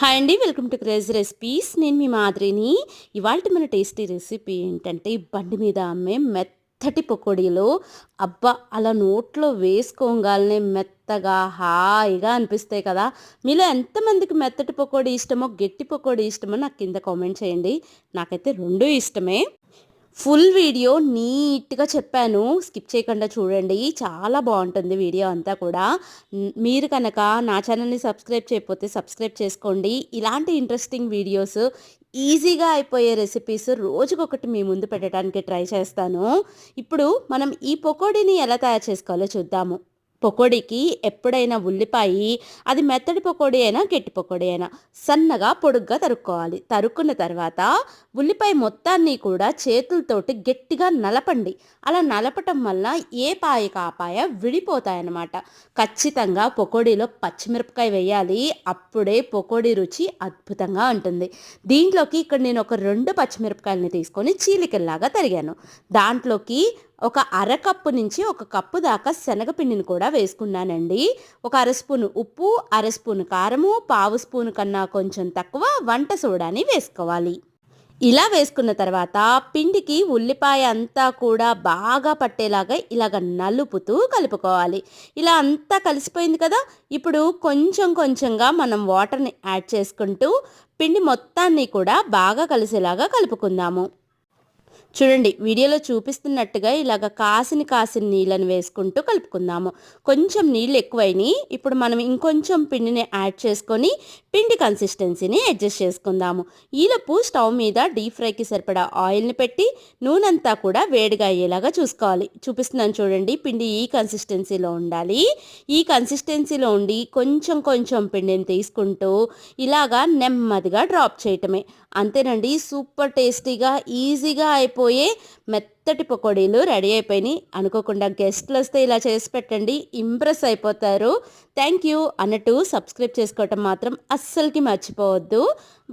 Hi అండి welcome to craze recipes. నేను మీ మాదిరిని ఇవాళ మన టేస్టీ రెసిపీ ఏంటంటే బండి మీద అమ్మే మెత్తటి పకోడీలు. అబ్బా అలా నోట్లో వేసుకోగాలనే మెత్తగా హాయిగా అనిపిస్తాయి కదా. మీలో ఎంతమందికి మెత్తటి పకోడీ ఇష్టమో గట్టి పకోడీ ఇష్టమో నాకు కింద కామెంట్ చేయండి. నాకైతే రెండు ఇష్టమే. ఫుల్ వీడియో నీట్గా చెప్పాను. స్కిప్ చేయకుండా చూడండి. చాలా బాగుంటుంది వీడియో అంతా కూడా. మీరు కనుక నా ఛానల్ని సబ్స్క్రైబ్ చేయకపోతే సబ్స్క్రైబ్ చేసుకోండి. ఇలాంటి ఇంట్రెస్టింగ్ వీడియోస్ ఈజీగా అయిపోయే రెసిపీస్ రోజుకొకటి మీ ముందు పెట్టడానికి ట్రై చేస్తాను. ఇప్పుడు మనం ఈ పకోడీని ఎలా తయారు చేసుకోవాలో చూద్దాము. పకోడీకి ఎప్పుడైనా ఉల్లిపాయి అది మెత్తడి పకోడీ అయినా గట్టి పకోడీ అయినా సన్నగా పొడుగ్గా తరుక్కోవాలి. తరుక్కున్న తర్వాత ఉల్లిపాయ మొత్తాన్ని కూడా చేతులతోటి గట్టిగా నలపండి. అలా నలపటం వల్ల ఏ పాయ కాపాయ విడిపోతాయన్నమాట. ఖచ్చితంగా పకోడీలో పచ్చిమిరపకాయ వేయాలి. అప్పుడే పకోడీ రుచి అద్భుతంగా ఉంటుంది. దీంట్లోకి ఇక్కడ నేను ఒక రెండు పచ్చిమిరపకాయలని తీసుకొని చీలికల్లాగా తరిగాను. దాంట్లోకి ఒక అరకప్పు నుంచి ఒక కప్పు దాకా శనగపిండిని కూడా వేసుకున్నానండి. ఒక అర స్పూను ఉప్పు అర స్పూను కారము పావు స్పూను కన్నా కొంచెం తక్కువ వంట సోడాని వేసుకోవాలి. ఇలా వేసుకున్న తర్వాత పిండికి ఉల్లిపాయ అంతా కూడా బాగా పట్టేలాగా ఇలాగ నలుపుతూ కలుపుకోవాలి. ఇలా అంతా కలిసిపోయింది కదా ఇప్పుడు కొంచెం కొంచెంగా మనం వాటర్ని యాడ్ చేసుకుంటూ పిండి మొత్తాన్ని కూడా బాగా కలిసేలాగా కలుపుకుందాము. చూడండి వీడియోలో చూపిస్తున్నట్టుగా ఇలాగ కాసిన కాసిన నీళ్ళని వేసుకుంటూ కలుపుకుందాము. కొంచెం నీళ్ళు ఎక్కువైనాయి. ఇప్పుడు మనం ఇంకొంచెం పిండిని యాడ్ చేసుకొని పిండి కన్సిస్టెన్సీని అడ్జస్ట్ చేసుకుందాము. ఈలోపు స్టవ్ మీద డీప్ ఫ్రైకి సరిపడా ఆయిల్ని పెట్టి నూనెంతా కూడా వేడిగా అయ్యేలాగా చూసుకోవాలి. చూపిస్తున్నాను చూడండి పిండి ఈ కన్సిస్టెన్సీలో ఉండాలి. ఈ కన్సిస్టెన్సీలో ఉండి కొంచెం కొంచెం పిండిని తీసుకుంటూ ఇలాగా నెమ్మదిగా డ్రాప్ చేయటమే. అంతేనండి సూపర్ టేస్టీగా ఈజీగా అయిపోయే మెత్తటి పకోడీలు రెడీ అయిపోయినాయి. అనుకోకుండా గెస్ట్లు వస్తే ఇలా చేసి పెట్టండి. ఇంప్రెస్ అయిపోతారు. థ్యాంక్ యూ అన్నట్టు సబ్స్క్రైబ్ చేసుకోవటం మాత్రం అస్సలకి మర్చిపోవద్దు.